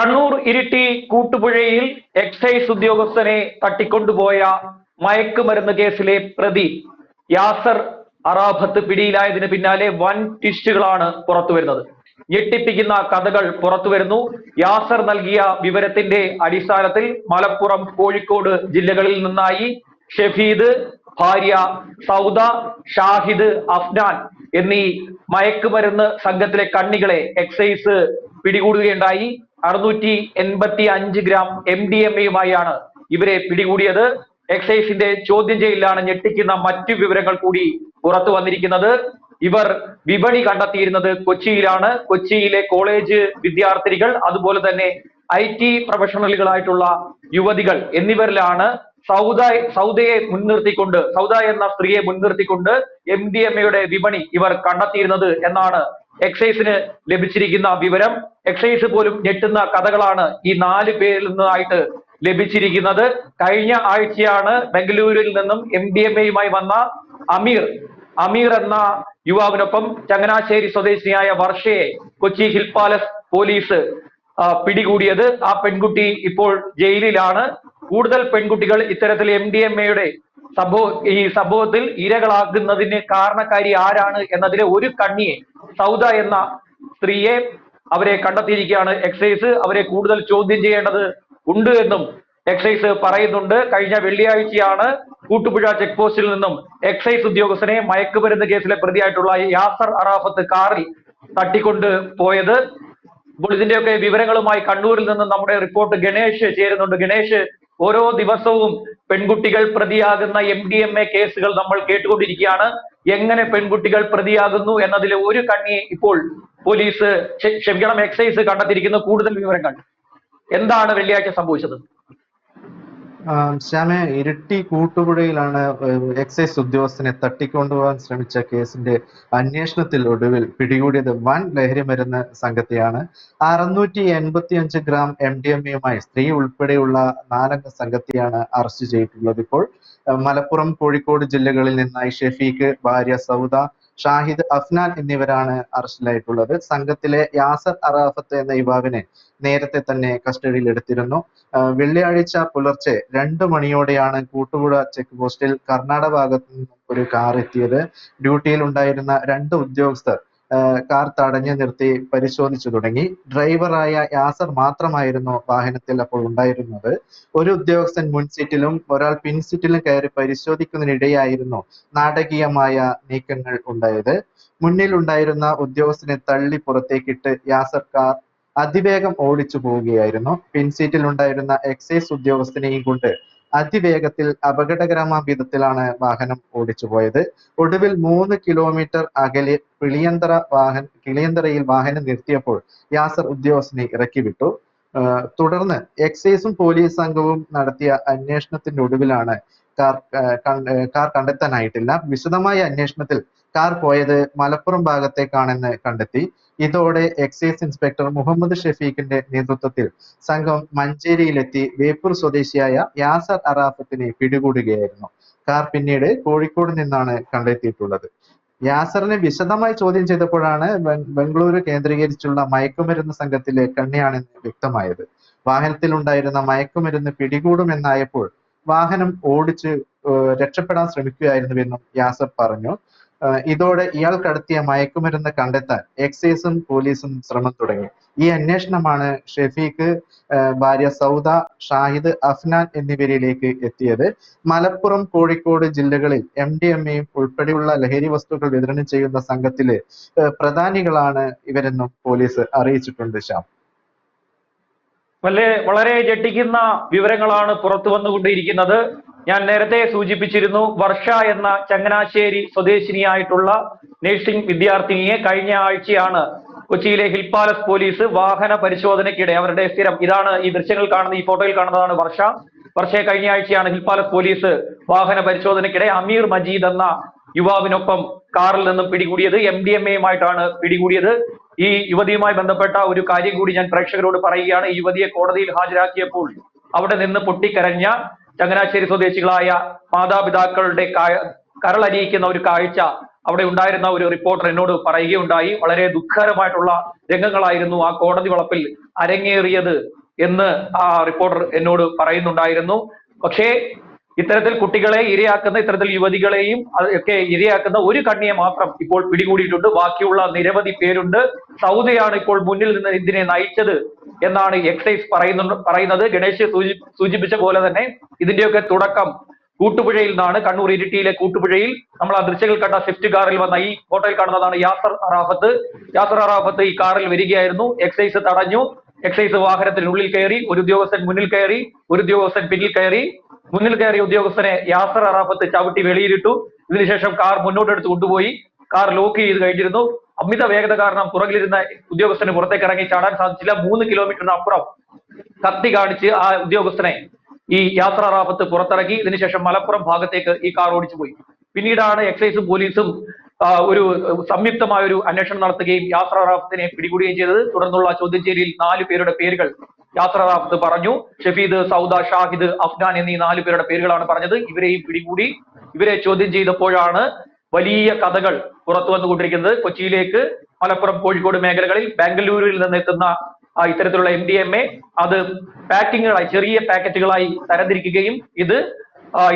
Kannur Iritty കൂട്ടുപുഴയിൽ excise ഉദ്യോഗസ്ഥനെ തട്ടിക്കൊണ്ടുപോയ മയക്കുമരുന്ന് കേസിലെ പ്രതി യാസർ അറാഫത്ത് പിടിയിലായതിന് പിന്നാലെ വൻ ട്വിസ്റ്റുകളാണ് പുറത്തുവരുന്നത്. ഞെട്ടിപ്പിക്കുന്ന കഥകൾ പുറത്തുവരുന്നു. യാസർ നൽകിയ വിവരത്തിന്റെ അടിസ്ഥാനത്തിൽ മലപ്പുറം കോഴിക്കോട് ജില്ലകളിൽ നിന്നായി ഷെഫീദ് ഭാര്യ സൗദ ഷാഹിദ് അഫ്നാൻ എന്നീ മയക്കുമരുന്ന് സംഘത്തിലെ കണ്ണികളെ എക്സൈസ് പിടികൂടുകയുണ്ടായി. അറുന്നൂറ്റി എൺപത്തി അഞ്ച് ഗ്രാം എം ഡി എം എയുമായാണ് ഇവരെ പിടികൂടിയത്. എക്സൈസിന്റെ ചോദ്യം ചെയ്യലിലാണ് ഞെട്ടിക്കുന്ന മറ്റു വിവരങ്ങൾ കൂടി പുറത്തു വന്നിരിക്കുന്നത്. ഇവർ വിപണി കണ്ടെത്തിയിരുന്നത് കൊച്ചിയിലാണ്. കൊച്ചിയിലെ കോളേജ് വിദ്യാർത്ഥിനികൾ അതുപോലെ തന്നെ ഐ ടി പ്രൊഫഷണലുകളായിട്ടുള്ള യുവതികൾ എന്നിവരിലാണ് സൗദ സൗദയെ മുൻനിർത്തിക്കൊണ്ട് സൗദ എന്ന സ്ത്രീയെ മുൻനിർത്തിക്കൊണ്ട് എം ഡി എം എയുടെ വിപണി ഇവർ കണ്ടെത്തിയിരുന്നത് എന്നാണ് എക്സൈസിന് ലഭിച്ചിരിക്കുന്ന വിവരം എക്സൈസ് പോലും ഞെട്ടുന്ന കഥകളാണ് ഈ നാല് പേരിൽ നിന്നായിട്ട് ലഭിച്ചിരിക്കുന്നത്. കഴിഞ്ഞ ആഴ്ചയാണ് ബംഗളൂരുവിൽ നിന്നും എം ഡി എം എയുമായി വന്ന അമീർ. അമീർ എന്ന യുവാവിനൊപ്പം ചങ്ങനാശ്ശേരി സ്വദേശിയായ വർഷയെ കൊച്ചി ഹിൽ പാലസ് പോലീസ് പിടികൂടിയത്. ആ പെൺകുട്ടി ഇപ്പോൾ ജയിലിലാണ്. കൂടുതൽ പെൺകുട്ടികൾ ഇത്തരത്തിൽ എം ഡി എം എയുടെ സംഭവ ഈ സംഭവത്തിൽ ഇരകളാകുന്നതിന് കാരണക്കാരി ആരാണ് എന്നതിലെ ഒരു കണ്ണിയെ സൗദ എന്ന സ്ത്രീയെ അവരെ കണ്ടെത്തിയിരിക്കുകയാണ്. എക്സൈസ് അവരെ കൂടുതൽ ചോദ്യം ചെയ്യേണ്ടത് ഉണ്ട് എന്നും എക്സൈസ് പറയുന്നുണ്ട്. കഴിഞ്ഞ വെള്ളിയാഴ്ചയാണ് കൂട്ടുപുഴ ചെക്ക് പോസ്റ്റിൽ നിന്നും എക്സൈസ് ഉദ്യോഗസ്ഥനെ മയക്കുമരുന്ന് കേസിലെ പ്രതിയായിട്ടുള്ള യാസർ അറാഫത്ത് കാറിൽ തട്ടിക്കൊണ്ട് പോയത്. അപ്പോൾ ഇതിന്റെയൊക്കെ വിവരങ്ങളുമായി കണ്ണൂരിൽ നിന്നും നമ്മുടെ റിപ്പോർട്ട് ഗണേഷ് ചേരുന്നുണ്ട്. ഗണേഷ് ഓരോ ദിവസവും പെൺകുട്ടികൾ പ്രതിയാകുന്ന എം ഡി എം എ കേസുകൾ നമ്മൾ കേട്ടുകൊണ്ടിരിക്കുകയാണ്. എങ്ങനെ പെൺകുട്ടികൾ പ്രതിയാകുന്നു എന്നതിലെ ഒരു കണ്ണി ഇപ്പോൾ പോലീസ് ക്ഷ- ക്ഷമിക്കണം എക്സൈസ് കണ്ടെത്തിയിരിക്കുന്ന. കൂടുതൽ വിവരങ്ങൾ. എന്താണ് വെള്ളിയാഴ്ച സംഭവിച്ചത്? ശ്യാമെ ഇരിട്ടി കൂട്ടുപുഴയിലാണ് എക്സൈസ് ഉദ്യോഗസ്ഥനെ തട്ടിക്കൊണ്ടുപോകാൻ ശ്രമിച്ച കേസിന്റെ അന്വേഷണത്തിൽ ഒടുവിൽ പിടികൂടിയത് വൻ ലഹരി മരുന്ന് സംഘത്തെയാണ്. അറുന്നൂറ്റി എൺപത്തി അഞ്ച് ഗ്രാം എം ഡി എം എയുമായി സ്ത്രീ ഉൾപ്പെടെയുള്ള നാലംഗ സംഘത്തെയാണ് അറസ്റ്റ് ചെയ്തിട്ടുള്ളത് ഇപ്പോൾ. മലപ്പുറം കോഴിക്കോട് ജില്ലകളിൽ നിന്നായി ഷെഫീഖ് ഭാര്യ സൗദ ഷാഹിദ് അഫ്നാൻ എന്നിവരാണ് അറസ്റ്റിലായിട്ടുള്ളത്. സംഘത്തിലെ യാസർ അറാഫത്ത് എന്ന യുവാവിനെ നേരത്തെ തന്നെ കസ്റ്റഡിയിൽ എടുത്തിരുന്നു. വെള്ളിയാഴ്ച പുലർച്ചെ രണ്ട് മണിയോടെയാണ് കൂട്ടുപുഴ ചെക്ക് പോസ്റ്റിൽ കർണാടക ഭാഗത്ത് നിന്നും ഒരു കാർ എത്തിയത്. ഡ്യൂട്ടിയിൽ ഉണ്ടായിരുന്ന രണ്ട് ഉദ്യോഗസ്ഥർ കാർ തടഞ്ഞു നിർത്തി പരിശോധിച്ചു തുടങ്ങി. ഡ്രൈവറായ യാസർ മാത്രമായിരുന്നു വാഹനത്തിൽ അപ്പോൾ ഉണ്ടായിരുന്നത്. ഒരു ഉദ്യോഗസ്ഥൻ മുൻ സീറ്റിലും ഒരാൾ പിൻ സീറ്റിലും കയറി പരിശോധിക്കുന്നതിനിടെയായിരുന്നു നാടകീയമായ നീക്കങ്ങൾ ഉണ്ടായത്. മുന്നിൽ ഉണ്ടായിരുന്ന ഉദ്യോഗസ്ഥനെ തള്ളി പുറത്തേക്കിട്ട് യാസർ കാർ അതിവേഗം ഓടിച്ചു പോവുകയായിരുന്നു. പിൻസീറ്റിൽ ഉണ്ടായിരുന്ന എക്സൈസ് ഉദ്യോഗസ്ഥനെയും കൊണ്ട് അതിവേഗത്തിൽ അപകടകരമായ വിധത്തിലാണ് വാഹനം ഓടിച്ചു പോയത് ഒടുവിൽ മൂന്ന് കിലോമീറ്റർ അകലെ കിളിയന്തറ വാഹന കിളിയന്തറയിൽ വാഹനം നിർത്തിയപ്പോൾ യാസർ ഉദ്യോഗസ്ഥനെ ഇറക്കി വിട്ടു തുടർന്ന് എക്സൈസും പോലീസ് സംഘവും നടത്തിയ അന്വേഷണത്തിന്റെ ഒടുവിലാണ് കാർ കാർ കണ്ടെത്താനായിട്ടില്ല. വിശദമായ അന്വേഷണത്തിൽ കാർ പോയത് മലപ്പുറം ഭാഗത്തേക്കാണെന്ന് കണ്ടെത്തി. ഇതോടെ എക്സൈസ് ഇൻസ്പെക്ടർ മുഹമ്മദ് ഷെഫീഖിന്റെ നേതൃത്വത്തിൽ സംഘം മഞ്ചേരിയിലെത്തി വേപ്പൂർ സ്വദേശിയായ യാസർ അറാഫത്തിനെ പിടികൂടുകയായിരുന്നു. കാർ പിന്നീട് കോഴിക്കോട് നിന്നാണ് കണ്ടെത്തിയിട്ടുള്ളത്. യാസറിനെ വിശദമായി ചോദ്യം ചെയ്തപ്പോഴാണ് ബംഗളൂരു കേന്ദ്രീകരിച്ചുള്ള മയക്കുമരുന്ന് സംഘത്തിലെ കണ്ണിയാണെന്ന് വ്യക്തമായത്. വാഹനത്തിലുണ്ടായിരുന്ന മയക്കുമരുന്ന് പിടികൂടുമെന്നായപ്പോൾ വാഹനം ഓടിച്ച് രക്ഷപ്പെടാൻ ശ്രമിക്കുകയായിരുന്നു ശ്രമിക്കുകയായിരുന്നുവെന്നും യാസർ പറഞ്ഞു. ഇതോടെ ഇയാൾ കടത്തിയ മയക്കുമരുന്ന് കണ്ടെത്താൻ എക്സൈസും പോലീസും ശ്രമം തുടങ്ങി. ഈ അന്വേഷണമാണ് ഷെഫീഖ് ഭാര്യ സൗദ ഷാഹിദ് അഫ്നാൻ എന്നിവരിലേക്ക് എത്തിയത്. മലപ്പുറം കോഴിക്കോട് ജില്ലകളിൽ എം ഡി എം എയും ഉൾപ്പെടെയുള്ള ലഹരി വസ്തുക്കൾ വിതരണം ചെയ്യുന്ന സംഘത്തിലെ പ്രധാനികളാണ് ഇവരെന്നും പോലീസ് അറിയിച്ചിട്ടുണ്ട് ശ്യാം. വളരെ വളരെ ഞെട്ടിക്കുന്ന വിവരങ്ങളാണ് പുറത്തു വന്നുകൊണ്ടിരിക്കുന്നത്. ഞാൻ നേരത്തെ സൂചിപ്പിച്ചിരുന്നു വർഷ എന്ന ചങ്ങനാശ്ശേരി സ്വദേശിനിയായിട്ടുള്ള നഴ്സിംഗ് വിദ്യാർത്ഥിനിയെ കഴിഞ്ഞ ആഴ്ചയാണ് കൊച്ചിയിലെ ഹിൽ പാലസ് പോലീസ് വാഹന പരിശോധനയ്ക്കിടെ അവരുടെ സ്ഥിരം ഇതാണ് ഈ ദൃശ്യങ്ങൾ കാണുന്ന ഈ ഫോട്ടോയിൽ കാണുന്നതാണ് വർഷ. വർഷയെ കഴിഞ്ഞ ആഴ്ചയാണ് ഹിൽ പാലസ് പോലീസ് വാഹന പരിശോധനയ്ക്കിടെ അമീർ മജീദ് എന്ന യുവാവിനൊപ്പം കാറിൽ നിന്നും പിടികൂടിയത് എം ഡി എം എയുമായിട്ടാണ് പിടികൂടിയത്. ഈ യുവതിയുമായി ബന്ധപ്പെട്ട ഒരു കാര്യം കൂടി ഞാൻ പ്രേക്ഷകരോട് പറയുകയാണ്. ഈ യുവതിയെ കോടതിയിൽ ഹാജരാക്കിയപ്പോൾ അവിടെ നിന്ന് പൊട്ടിക്കരഞ്ഞ ചങ്ങനാശ്ശേരി സ്വദേശികളായ മാതാപിതാക്കളുടെ കരളരിയിക്കുന്ന ഒരു കാഴ്ച അവിടെ ഉണ്ടായിരുന്ന ഒരു റിപ്പോർട്ടർ എന്നോട് പറയുകയുണ്ടായി. വളരെ ദുഃഖകരമായിട്ടുള്ള രംഗങ്ങളായിരുന്നു ആ കോടതി വളപ്പിൽ അരങ്ങേറിയത് എന്ന് ആ റിപ്പോർട്ടർ എന്നോട് പറയുന്നുണ്ടായിരുന്നു. പക്ഷേ ഇത്തരത്തിൽ കുട്ടികളെ ഇരയാക്കുന്ന ഇത്തരത്തിൽ യുവതികളെയും ഒക്കെ ഇരയാക്കുന്ന ഒരു കണ്ണിയെ മാത്രം ഇപ്പോൾ പിടികൂടിയിട്ടുണ്ട്. ബാക്കിയുള്ള നിരവധി പേരുണ്ട്. സൗദിയാണ് ഇപ്പോൾ മുന്നിൽ നിന്ന് ഇതിനെ നയിച്ചത് എന്നാണ് എക്സൈസ് പറയുന്നു പറയുന്നത്. ഗണേശ് സൂചി സൂചിപ്പിച്ച പോലെ തന്നെ ഇതിന്റെയൊക്കെ തുടക്കം കൂട്ടുപുഴയിൽ നിന്നാണ്. കണ്ണൂർ ഇരിട്ടിയിലെ കൂട്ടുപുഴയിൽ. നമ്മൾ ആ ദൃശ്യങ്ങൾ കണ്ട സ്വിഫ്റ്റ് കാറിൽ വന്ന ഈ ഫോട്ടോയിൽ കാണുന്നതാണ് യാസർ അറാഫത്ത്. യാസർ അറാഫത്ത് ഈ കാറിൽ വരികയായിരുന്നു. എക്സൈസ് തടഞ്ഞു. എക്സൈസ് വാഹനത്തിനുള്ളിൽ കയറി ഒരു ഉദ്യോഗസ്ഥൻ മുന്നിൽ കയറി ഒരു ഉദ്യോഗസ്ഥൻ പിന്നിൽ കയറി. മുന്നിൽ കയറിയ ഉദ്യോഗസ്ഥനെ യാസർ അറാഫത്ത് ചവിട്ടി വെളിയിലിട്ടു. ഇതിനുശേഷം കാർ മുന്നോട്ടെടുത്ത് കൊണ്ടുപോയി. കാർ ലോക്ക് ചെയ്ത് കഴിഞ്ഞിരുന്നു. അമിത വേഗത കാരണം പുറകിലിരുന്ന ഉദ്യോഗസ്ഥന് പുറത്തേക്ക് ഇറങ്ങി ചാടാൻ സാധിച്ചില്ല. മൂന്ന് കിലോമീറ്ററിന് അപ്പുറം കത്തി കാണിച്ച് ആ ഉദ്യോഗസ്ഥനെ ഈ യാത്ര റാഫത്ത് പുറത്തിറക്കി. ഇതിനുശേഷം മലപ്പുറം ഭാഗത്തേക്ക് ഈ കാർ ഓടിച്ചു പോയി പിന്നീടാണ് എക്സൈസും പോലീസും ഒരു സംയുക്തമായ ഒരു അന്വേഷണം നടത്തുകയും യാത്ര റാഫത്തിനെ പിടികൂടുകയും ചെയ്തത്. തുടർന്നുള്ള ചോദ്യം ചെയ്യലിൽ നാല് പേരുടെ പേരുകൾ യാത്ര റാഫത്ത് പറഞ്ഞു. ഷഫീദ് സൗദ ഷാഹിദ് അഫ്ഗാൻ എന്നീ നാല് പേരുടെ പേരുകളാണ് പറഞ്ഞത്. ഇവരെയും പിടികൂടി ഇവരെ ചോദ്യം ചെയ്തപ്പോഴാണ് വലിയ കഥകൾ പുറത്തു വന്നുകൊണ്ടിരിക്കുന്നത്. കൊച്ചിയിലേക്ക് മലപ്പുറം കോഴിക്കോട് മേഖലകളിൽ ബാംഗ്ലൂരിൽ നിന്ന് എത്തുന്ന ഇത്തരത്തിലുള്ള എം ഡി എം എ അത് പാക്കിങ്ങുകളായി ചെറിയ പാക്കറ്റുകളായി തരംതിരിക്കുകയും ഇത്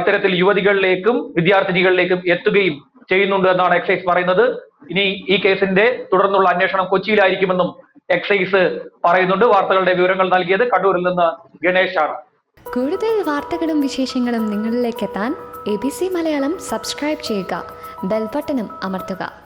ഇത്തരത്തിൽ യുവതികളിലേക്കും വിദ്യാർത്ഥിനികളിലേക്കും എത്തുകയും ചെയ്യുന്നുണ്ട് എന്നാണ് എക്സൈസ് പറയുന്നത്. ഇനി ഈ കേസിന്റെ തുടർന്നുള്ള അന്വേഷണം കൊച്ചിയിലായിരിക്കുമെന്നും എക്സൈസ് പറയുന്നുണ്ട്. വാർത്തകളുടെ വിവരങ്ങൾ നൽകിയത് കണ്ണൂരിൽ നിന്ന് ഗണേഷാണ് കൂടുതൽ വാർത്തകളും വിശേഷങ്ങളും നിങ്ങളിലേക്ക് എത്താൻ A B C Malayalam subscribe ചെയ്യുക. ബെൽബട്ടനും അമർത്തുക.